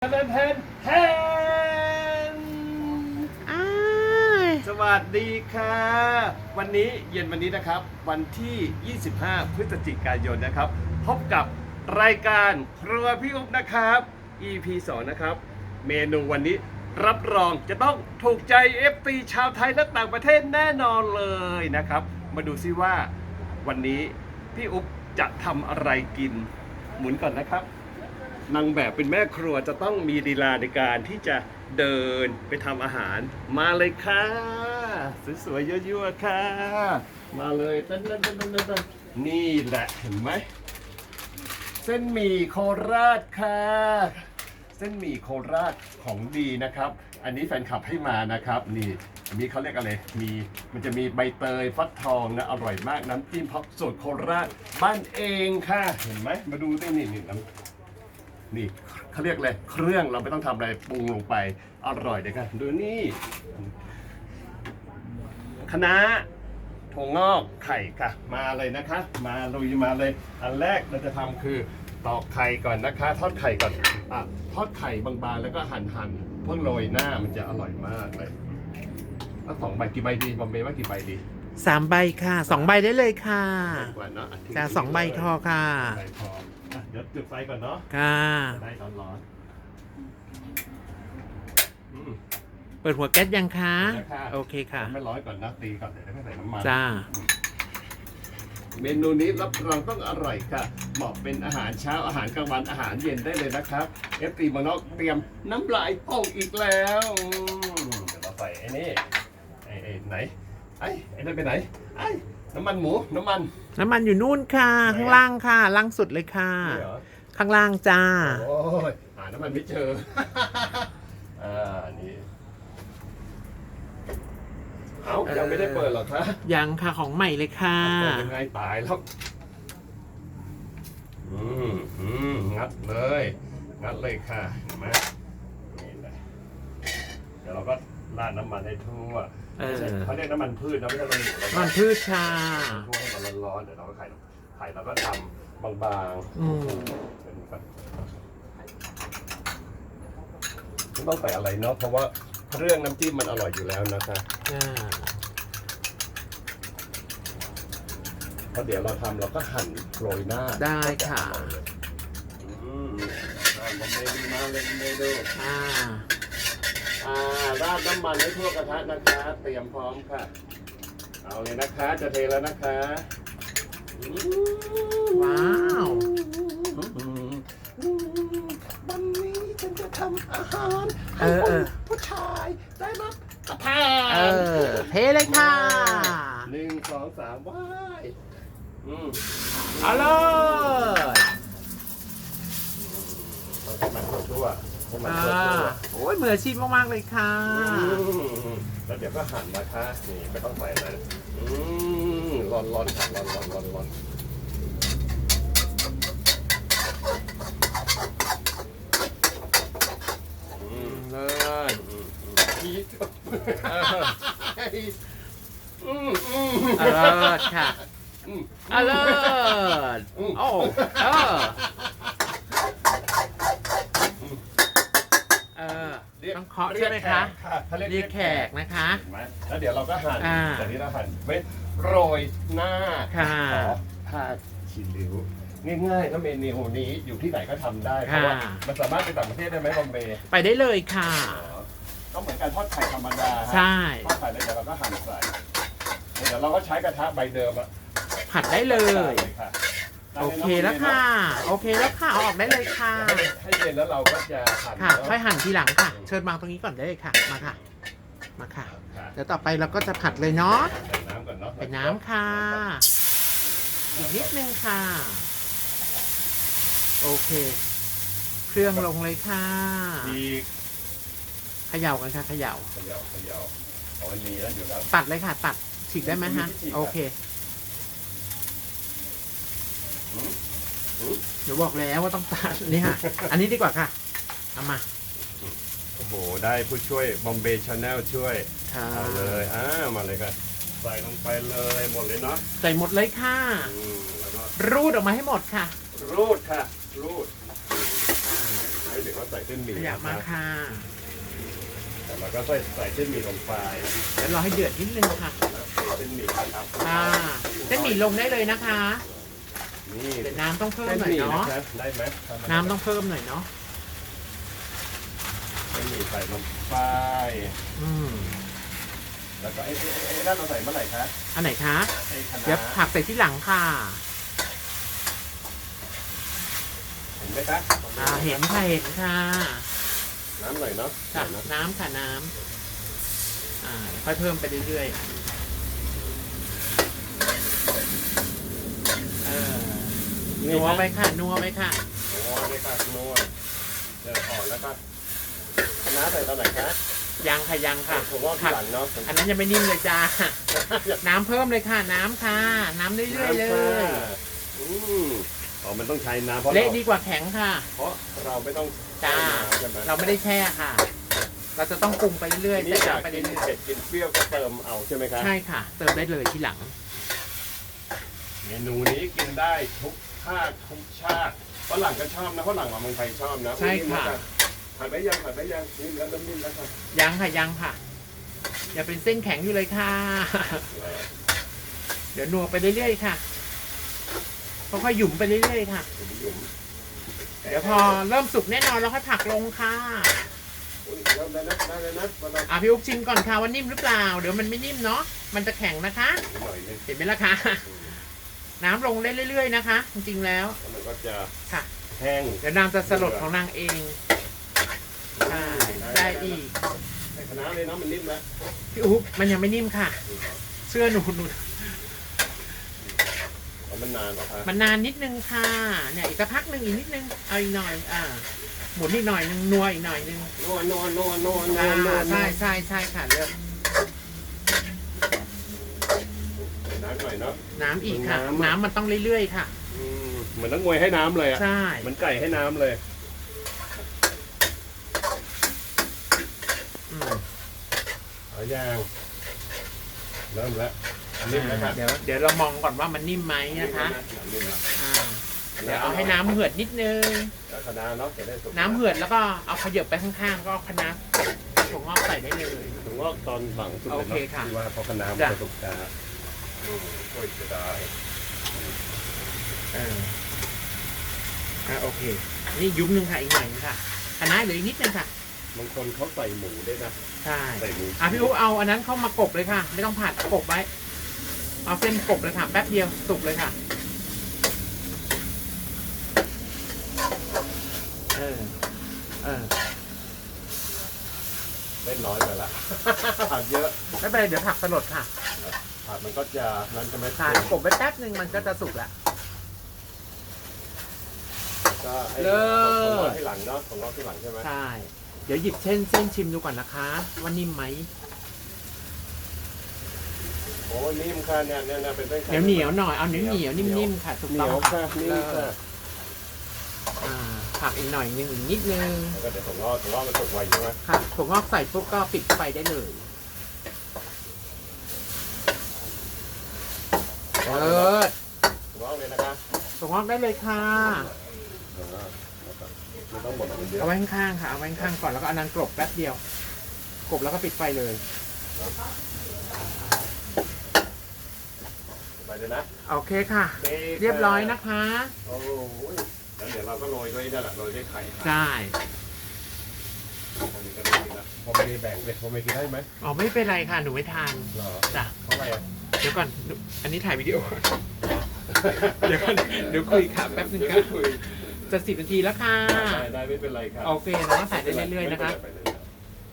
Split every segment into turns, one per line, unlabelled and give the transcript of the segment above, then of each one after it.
แทนแทนแทน
อ้าย
สวัสดีค่ะ วันนี้เย็นวันนี้นะครับ วันที่ 25 พฤศจิกายนนะครับ พบกับรายการครัวพี่อุ๊บนะครับ EP 2 นะครับ เมนูวันนี้รับรองจะต้องถูกใจ FP ชาวไทยและต่างประเทศแน่นอนเลยนะครับ มาดูซิว่าวันนี้พี่อุ๊บจะทำอะไรกินหมุนก่อนนะครับ นางแบบเป็นแม่ครัวจะต้องมีลีลาในการที่จะเดินไปทำอาหาร มาเลยค่ะสวยๆยั่วๆค่ะ มาเลยตันตันตันตันตันนี่แหละเห็นไหมเส้นหมี่โคราชค่ะ เส้นหมี่โคราชของดีนะครับ อันนี้แฟนคลับให้มานะครับนี่อันนี้เขาเรียกอะไรมีมันจะมีใบเตยฟักทองนะอร่อยมากน้ำจิ้มพักสูตรโคราชบ้านเองค่ะ เห็นไหมมาดูดินี่นี่น้ำ นี่เขาเรียกเลยเครื่องเราไม่ต้องทำอะไรปรุงลงไปอร่อยเลยครับดูนี่คณะถั่วงอกไข่ค่ะมาเลยนะคะ มาลุยมาเลย อันแรกเราจะทำคือตอกไข่ก่อนนะคะ ทอดไข่ก่อนอะทอดไข่บางๆแล้วก็หั่นหั่นๆเพื่อโรยหน้ามันจะอร่อยมากเลยเอาสองใบกี่ใบดีบอมเบย์ว่ากี่ใบดี
สามใบค่ะสองใบได้เลยค่ะ
ดีกว่าเนาะอ่ทิ้
จะสองใบทอค่ะ
ใบทอ อะเดี๋ยวจุดไฟก่อนเนาะ
ค่ะ
จะได้ร้อนๆอืม
เปิดหัวแก๊สยังคะ
เปิดแล้วค่ะ
โอเคค่ะ
ไม่ร้อยก่อนนะตีก่อนเดี๋ยวไม่ใส่น้ำมัน
จ้า
เมนูนี้รับรองต้องอร่อยค่ะ เหมาะเป็นอาหารเช้าอาหารกลางวันอาหารเย็นได้เลยนะครับเอฟตีบางนอกเตรียมน้ำลายออกอีกแล้วอืมเดี๋ยวเราใส่ไอ้นี่ไอ้ไอ้ไหนไอ้ไอ้นั่นไปไหนไอ้ น้ำมันหมู น้ำมัน
น้ำมันอยู่นู่นค่ะ
ไหนอะ
ข้างล่างค่ะ ล่างสุดเลยค่ะ
นี่เหรอ
ข้างล่างจ้า
โอ้ยหาน้ำมันไม่เจอ อ่า นี่ เอ้า ยังไม่ได้เปิดหรอคะ
ยังค่ะของใหม่เลยค่ะ
เปิดยังไงตายแล้ว อืมอืมงัดเลย งัดเลยค่ะเห็นไหมนี่แหละเดี๋ยวเราก็ราดน้ำมันให้ทั่ว
เออ
เขาเรียกน้ำมันพืชนะไม่ใช่น้ำมันหมู
น้ำมันพืชค่ะ
ทั่วให้มันร้อนๆเดี๋ยวเราก็ไข่ไข่เราก็ทำบางๆ
อืม
เป็นแบบไม่ต้องใส่อะไรเนาะเพราะว่าเครื่องน้ำจิ้มมันอร่อยอยู่แล้วนะคะ
อ่า
เพราะเดี๋ยวเราทำเราก็หั่นโรยหน้า
ได้ค่ะ
อืมอ่าผมเมนูมาเลยเมนู
อ่า
อ่าราดน้ำมันให้ทั่วกระทะนะคะเตรียมพร้อมค่ะ เอาเลยนะคะจะเทแล้วนะคะอืม
ว้าว
อืมวันนี้ฉันจะทำอาหาร
เอ
ให้
อ
คุ
เอ
ณ
อ
ผู้ชายได้รับประทาน
เออเทเลยค่ะ
หนึ่งสองสามว้ายอืม
เอาเลย
ต้องให้มันทั่วๆให้มัน
อ่า
ทั่ว
โอ้ยมืออาชีพมากๆเลยค่ะ
ๆอืมแล้วเดี๋ยวก็หั่นนะคะนี่ไม่ต้องใส่อะไรอืมร้อนร้อนๆค่ะร้อนร้อนร้อนร้อนอืม
เลย
อืมอืมอีกอืมอืม
อเลิศค่ะ
อืม
อเลิศ
อืม
โอ้เออเอ อต้องเคาะใช่ไหมคะ
เขาเรียก
เรียกแขกนะคะ
เห็นไหมแล้วเดี๋ยวเราก็หั่น
อ่า
แต่นี้เราหั่นไว้โรยหน้า
ค่ะ
ขอผ้าชิลิวง่ายๆถ้าเมนูนี้อยู่ที่ไหนก็ทำได้เพราะว่า
ค่ะ
มันสามารถไปต่างประเทศได้ไหมบอมเบย์
ไปได้เลยค่ะ
ก็เหมือนการทอดไข่ธรรมดาฮะ
ใช่
ทอดไข่แล้วเดี๋ยวเราก็หั่นใส่เดี๋ยวเราก็ใช้กระทะใบเดิมอะ
ผัดได้เลย
ค่ะ
โอเคแล้วค่ะ โอเคแล้วค่ะเอาออกได้เลยค่ะ
เดี๋ยวให้ให้เย็นแล้วเราก็จะหั่น
ค่ะ
เนอะ
ค่อยหั่นทีหลังค่ะ เชิญวางตรงนี้ก่อนได้เลยค่ะ มาค่ะ มาค่ะ
ค่ะ
เดี๋ยวต่อไปเราก็จะผัดเลยเนาะ
ใส่น้ำก่อนเนาะ
ใส่น้ำค่ะ อีกนิดนึงค่ะ โอเค เครื่องลงเลยค่ะ
อีก
เขย่ากันค่ะเขย่า
เขย่าเขย่าเอาอันนี้แล้วอยู่แล้ว
ตัดเลยค่ะ ตัดฉีกได้ไหมฮะ
ฉีกครับ
โอเค
อืมอืม
เดี๋ยวบอกแล้วว่าต้องตัดนี่ค่ะ อันนี้ดีกว่าค่ะเอามา
โอ้โห ได้ผู้ช่วยบอมเบย์ชาแนลช่วย
ค่ะ
เอาเลยอ่ามาเลยกันใส่ลงไปเลยหมดเลยเนาะ
ใส่หมดเลยค่ะ
อืมแล้วก็
รูดออกมาให้หมดค่ะ
รูดค่ะ รูดเฮ้ยเดี๋ยวก็ใส่เส้นหมี่
ขยับ
นะ
มา
ครับ
ค่ะ
แต่เราก็ใส่ใส่เส้นหมี่ลงไป
แล้วรอให้เดือดนิดนึงค่ะ
แล้วใส่เส้นหมี่นะครับ
ค่ะเส้นหมี่ลงได้เลยนะคะ
นี่
เดี๋ยวน้ำต้องเพิ่ม
เส้น
หน่อ
ห
ย
มี่
เนาะ
นะครับได้ไหม
น้ำต้องเพิ่มหน่อยเนาะ
เส้นหมี่ใส่ลงไป
อืม
แล้วก็ไอ้ไอ้ไอ้ด้านเราใส่เมื่อไหร่คะ
อันไหนคะ
ไอ้คะ
เดี๋ยว
น้า
ผักใส่ที่หลังค่ะ
เห็นไหมคะ
อ่าเห็นค่ะเห็นค่ะ
น้ำหน่อยเนาะ
ค่ะ
หน่อยเนอะ
น้ำค่ะน้ำอ่าเดี๋ยวค่อยเพิ่มไปเรื่อยๆเออ นัวไปค่ะนัวไปค่ะ
นัวเลยค่ะนัวเดี๋ยวอ่อนแล้วก็คะน้าใส่ตอนไหนคะ
ยังค่ะยังค่ะ
ผมว่าทีหลังเนาะ
อันนั้นยังไม่นิ่มเลยจ้า น้ำเพิ่มเลยค่ะ น้ำค่ะ น้ำเรื่อยๆเลย
อืมอ๋อ มันต้องใช้น้ำเพราะ
เละ
เรา
ดีกว่าแข็งค่ะ
เพราะเราไม่ต้อง
จ้า
ใช้น้ำใช่ไหม
เราไม่ได้แช่ค่ะ เราจะต้องปรุงไปเรื่อยๆ
นี่
ใส่
อยาก
น้ำไป
กิน
เรื่อย
เผ็ดกินเปรี้ยวก็เติมเอาใช่ไหมครับ
ๆใช่ค่ะ เติมได้เลยที่หลัง
เมนูนี้กินได้ทุก ภาคทุกชาติฝรั่งก็ชอบนะฝรั่งมาเมืองไทยชอบนะ
ใช่ค่ะ
ผ่านไปยังผ่านไปยังนิ่มแล้วเริ่มนิ่มแล้วครับ
ยังค่ะยังค่ะ อย่าเป็นเส้นแข็งอยู่เลยค่ะ เดี๋ยวนัวไปเรื่อยๆค่ะค่อยๆหยุ่มไปเรื่อยๆค่ะ
ผมหยุ่ม
เดี๋ยวพอเริ่มสุกแน่นอนเราค่อยผักลงค่ะ
อุ๊ยเริ่มได้นะได้เลยนะมาลอง
อะพี่อุ๊บชิมก่อนค่ะว่านิ่มหรือเปล่า เดี๋ยวมันไม่นิ่มเนาะมันจะแข็งนะคะ
หน่อยนึง
เห็นไหมล่ะคะ น้ำลงได้เรื่อย ๆ นะคะ จริงๆแล้ว
แล้วมันก็จะ
ค่ะ
แห้ง
เดี๋ยวนางจะสลดของนางเองใช่ได้อีก
ใส่คณะเลยนะมันนิ่มแล้ว
พี่อุ๊บมันยังไม่นิ่มค่ะเชื่อหนูหนู
เอามันนานเหรอครับ
มันนานนิดนึงค่ะ เนี่ยอีกสักพักหนึ่งอีกนิดนึงเอาอีกหน่อยอ่าหมุนอีกหน่อยนึงนัวอีกหน่อยนึง
นวลนวลนวลนวลน
อ่าว
ลนวล
ใช่ใช่ใช่ค่ะเลือก
น้ำห น่อยเนาะ
น้ำอีกค่ะ
น้ำอะ
น้ำมันต้องเรื่อยๆค่ะ
อืมเหมือนนักมวยให้น้ำเลยอะ
ใช่
เหมือนไก่ให้น้ำเลย
อืม
เอาย่างเริ่มแล้วนิ่มแล้วครับ
เดี๋ยวเดี๋ยวเรามองก่อนว่ามันนิ่มไหมนะคะ
นิ่มแล้ว
อ่าเดี๋ยวเอาให้น้ำเหือดนิดนึง
แล้วคณะเนาะจะได้สุก
น้ำเหือดแล้วก็เอาขยับไปข้างๆ ก็เอาคณะถั่วงอกใส่ได้เลย
ถึงว่าตอนหลังสุดเลย
โอเค
เนาะ
ค่ะ
ที่ว่าพอคณะมัน
จ้ะ
จะสุกจะ อืมโอ้ยจะได้
เอออ่าโอเค นี่ยุ้มหนึ่งค่ะอีกหน่อยนึงค่ะคณะเหลืออีกนิดนึงค่ะ
บางคนเขาใส่หมูด้วยนะ
ใช่
ใส่หมู
อะพี่อุ๊บเอาอันนั้นเข้ามากบเลยค่ะ ไม่ต้องผัดกบไว้ เอาเส้นกบเลยค่ะ แป๊บเดียวสุกเลยค่ะ เออ เออ
เล่นน้อยไปละ ผักเยอะ
ไม่เป็นไรเดี๋ยวผักสลดค่ะ
ผักมันก็จะนั้นจะไม่
ใช่กบไว้แป๊บหนึ่งมันก็จะสุกละ
ก็ไอ้
เลิศ
ของเราที่หลังเนาะของเราที่หลังใช่ไหม
ใช่ เดี๋ยวหยิบเส้นเส้นชิมดูก่อนนะคะ ว่านิ่มไหม
โอ้ยนิ่มค่ะเนี่ยเนี่ยเนี่ยเป็นเส้น
เหนียวเหนียวๆหน่อยเอาเหนียวเหนียวๆนิ่มๆค่ะถูก
เหนี
ต้อ
ยว
ง
ค่ะนิ่มค่ะ
อ่าผักอีกหน่อยนึงอีกนิดนึง
แล้วก็เดี๋ยวผมรอผมรอมันสุกไวใช่ไหม
ค่ะถั่วงอกใส่ปุ๊บก็ปิดไฟได้เลย เออ
ผมรอเลยนะคะ
ถั่วงอกได้เลยค่ะ
เออแล้วก็ไม่ต้องหมดมันเยอะ
เอาไว้ข้างๆค่ะ เอาไว้ข้างๆก่อนแล้วก็เอานันกลบแป๊บเดียว กลบแล้วก็ปิดไฟเลย
ไปเลยนะ
โอเคค่ะ
โอค
เรียบร้อยนะคะ
โอ้ยแล้วเดี๋ยวเราก็โรยด้วยนี่แหละโรยด้วยไข่
ใช่
อันนี้ก็ได้นะพอไม่ได้แบ่งเลยพอไม่กินได้ไหม
อ๋อไม่เป็นไรค่ะ หนูไม่ทาน
เหรอ
จ้ะ
เท่าไหร่อะ
เดี๋ยวก่อน อันนี้ถ่ายวิดีโอ เดี๋ยวก่อนเดี๋ยวคุยค่ะแป๊บหนึง
เดี๋ยว
ค่ะ
คุย
จะสิบนาทีแล้วค่ะ
ได้ได้ไม่เป็นไรครับ
โอเคเราก็ใส่ได้เรื่อยๆนะคะ
ไม่เป็นไร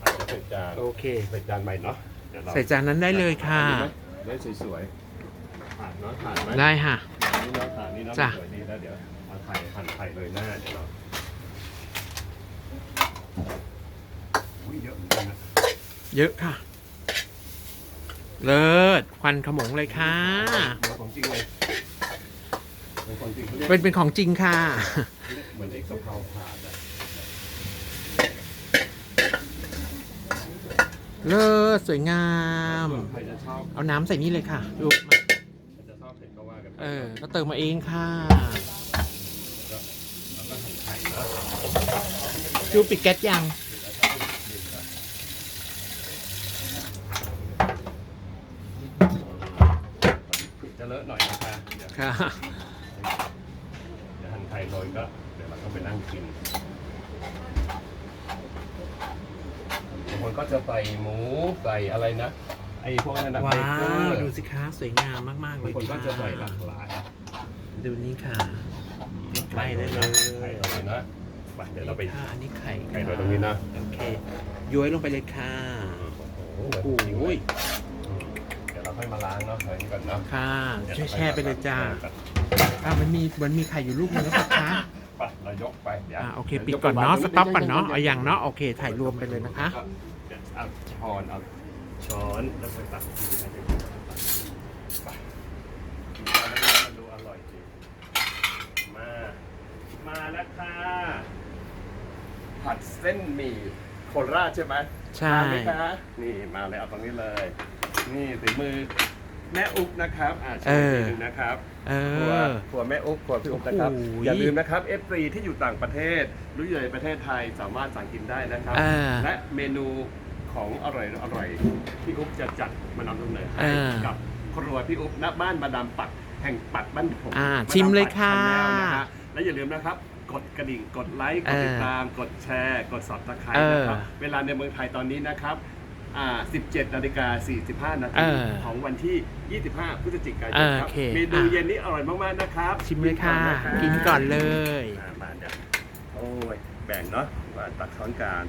อาจจะเป็นจาน
โอเค
เป็นจานใหม่เนาะเดี๋ยวเรา
ใส่จานนั้นได้เลยค่ะ
ได้สวยๆผ่านเนาะผ่านไหม
ได้ค่ะ
นี่เนาะผ่านนี่เนาะ
จ้ะ
สวยดีแล้วเดี๋ยวเอาไข่หั่นไข่เลยหน้าเดี๋ยวเราอุ้ยเยอะเหมือนกันนะ
เยอะค่ะ เลิศควันขโมงเลยค่ะ
เป็นของจริงเลยเป็นของจริงเขาเรียก
เป็นเป็นของจริงค่ะ
เหมือนไอ้กะเพราผ่านอะ
เลิศสวยงาม
ใครจะชอบ
เอาน้ำใส่นี่เลยค่ะดูมา
ใครจะชอบเผ็ดก็ว่ากันไป
เออก็เติมมาเองค่ะ
แล้วก็หั่นไข่เนาะ
จูปิดแก๊สยัง
จะ เลอะหน่อยนะคะเดี๋ยว
ค่ะ
เดี๋ยวหั่นไข่โรยก็เดี๋ยวเราก็ไปนั่งกินบางคนก็จะใส่หมูใส่อะไรนะไอ้พวกนั้นนะ
ว้า
เบเกอ
ว
ร์
ดูสิคะสวยงามมากๆเล
บาง
ย
คนก็
ค่ะ
จะใส่หลากหลาย
ดูนี่ค่ะ ใกล้ได้เลย
ไข่โรยนะไปเดี๋ยวเราไป
ค่ะอันนี้ไข่
ไข่โรยตรงนี้นะ
โอเคย้อยลงไปเลยค่ะ
โอ้โห
โอ้โห
เดี๋ยวเราค่อย มาล้างเนาะอะไรนี้ก่อนเนาะ
ค่ะ
เดี๋ยว
ช่วย
รา
แช่ไปเลยจ้า
ก่อน
อ่ามันมีมันมีไข่อยู่ลูกนึงแล้วปะคะ
ไปเรายกไปเดี๋ยว
อ่าโอเค ปิดก่อนเนาะสต็อปก่อนเนาะเอาอย่างเนาะโอเค ถ่ายรวมไปเลยนะคะ
เดี๋ยวเอาช้อนเอาช้อนแล้วไปตักกินนะไปมันดูอร่อยจริงมา มาแล้วค่ะผัดเส้นหมี่โคราชใช่ไหม
ใช่
ทานไหมคะนี่มาเลยเอาตรงนี้เลย นี่ฝีมือแม่อุ๊บนะครับอ่าช่วยนิดนึงนะครับ
เอ
ครัว
อ
ครัวแม่อุ๊บครัวพี่อุ๊บนะครับ
โอ้โห
อย่าลืมนะครับ F3 ที่อยู่ต่างประเทศหรืออยู่ในประเทศไทยสามารถสั่งกินได้นะครับ
อ่า
และเมนูของอร่อยอร่อยพี่อุ๊บจะจัดมานำเสนอให้
อ่า
กับครัวพี่อุ๊บณบ้านมาดามปัดแห่งปัดบ้านผม
อ่าา
ดา
ชิมเลย
ปัด
ค่ะ
Channel นะฮะและอย่าลืมนะครับ กดกระดิ่งกดไลค์กดติด
เออ
ตาม กดแชร์ กด subscribe
เออ
นะครับ เวลาในเมืองไทยตอนนี้นะครับอ่า 17นาฬิกา45นา
เอ
ที
อ
ของวันที่ 25 พฤศจิกายนครั
โอเค
เมนู
อะ
เย็นนี้อร่อยมาก ๆ นะครับ
ชิมเลยค่ะ
ก่อนะครับ
กินก่อนเลย
อ่ามาเดี๋ยวโอ้ยแบ่งเนาะมาตักช้อนกลาง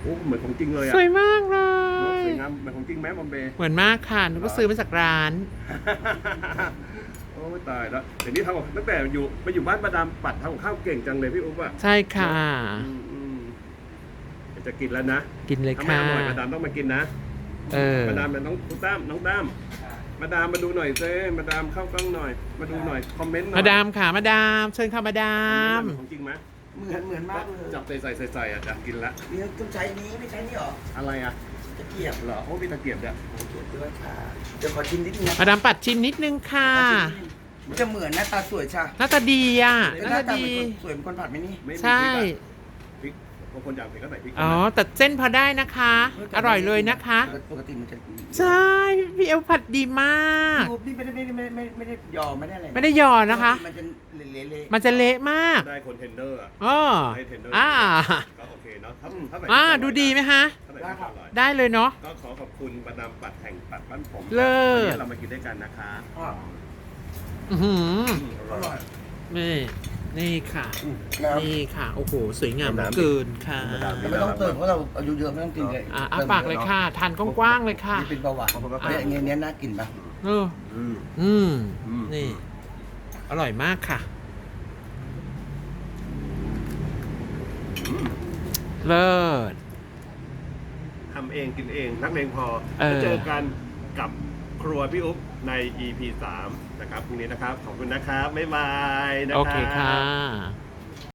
โอ้เหมือนของจริงเลยอะ
สวยมากเล
เนอะ
ย
สวยงามเหมือนของจริงไหมบอมเบย์
เหมือนมากค่ะนึกว่าซื้อมาจากร้าน
โอ้ยตายแล้วเดี๋ยวนี้ทำกับตั้งแต่อยู่ไปอยู่บ้านมาดามปัดทำกับข้าวเก่งจังเลยพี่อุ๊บอะ
ใช่ค่ะ
อืมอืมเดี๋ยว จะกินแล้วนะ
กินเลย
ถ้าไม่
ค่ะ
อร่อยมาดามต้องมากินนะ
เออ
มาดามเป็นน้องคุณตั้มน้องตั้มมาดามมาดูหน่อยเซ่มาดามเข้ากล้องหน่อย มาดูหน่อยคอมเมนต์หน่อย
มาดามค่ะ มาดาม เชิญค่ะมาดาม
เหอนของจริงไหม
เหมือนเหมือนมากเลย
จับใส่ใส่ใส่ใส่อะจะกินละ
เดี๋ยวต้องใช้นี้ไม่ใช้นี่หรอ
อะไรอะ
ตะเกียบ
เหรอโอ้มีตะเกียบเนี่ย
ตะเกียบด้วยค่ะเดี๋ยวขอชิมนิดนึงนะ
มาดามปัดชิมนิดนึงค่ะ
มันจะเหมือนหน้าตาสวยใช่
หน้าตาดีอะ
เป็น
ห
ห
น้า
น้า
ตา
ตาเห
ดี
มือนคนสวยเหมือนคนผัดไหมนี่
ไม่มี
ใช่
พริกอะพริก บางคนอยากเผ็ดก็ใส่พริก
อ๋อแต่เส้นพอได้นะคะ อร่อยเลยนะคะ
ปกติมันจะ
ใช่พี่เอลผัดดีมาก
รูปนี่ไม่ได้ไม่ได้ไม่ได้ไม่ได้ไม่ได้ยอมไม่ได้อะไร
ไม่ได้หยอดนะคะ
มันจะเละๆ
มันจะเละมาก
ได้คนเทนเดอร์อะ
อ๋อ
ให้เทนเดอร์
อ่า
ก็โอเคเนาะถ้าถ้าใส่
อ่า
พริก
ดูดีไหมคะ
ถ้าใส่พริกอร่อย
ได้เลยเนาะ
ก็ขอขอบคุณมาดามปัดแห่งปัดบ้านผม
เลิศ
วันนี้เรามากินด้วยกันนะคะ
อะ
อื้อหือ
อืมอ
อ
ร่
ร่
อ
อยย
นี่ นี่ค่ะ
นะ
นี่ค่ะ โอ้โห สวยงาม
น้ำ
เกินค่ะ
แต่ไม่ต้องเติมเพราะเราอายุเยอะไม่ต้องกินเลย
อะอ้าปากเลยค่ะ ทานกว้างๆเลยค่ะ
นี่เป็นเบาหวาน
ขอบคุณมาก
เนี่ยเงี้ยเนี้ยน่ากินปะ
เออ
อืม
อืม
อืม
นี่ อร่อยมากค่ะ เลิศ
ทำเองกินเองนักเลงพอ
เออ
แล้วเจอกันกับครัวพี่อุ๊บใน EP 3 นะครับพรุ่งนี้นะครับ ขอบคุณนะครับ บ๊ายบายนะครับ
โอเคค่ะ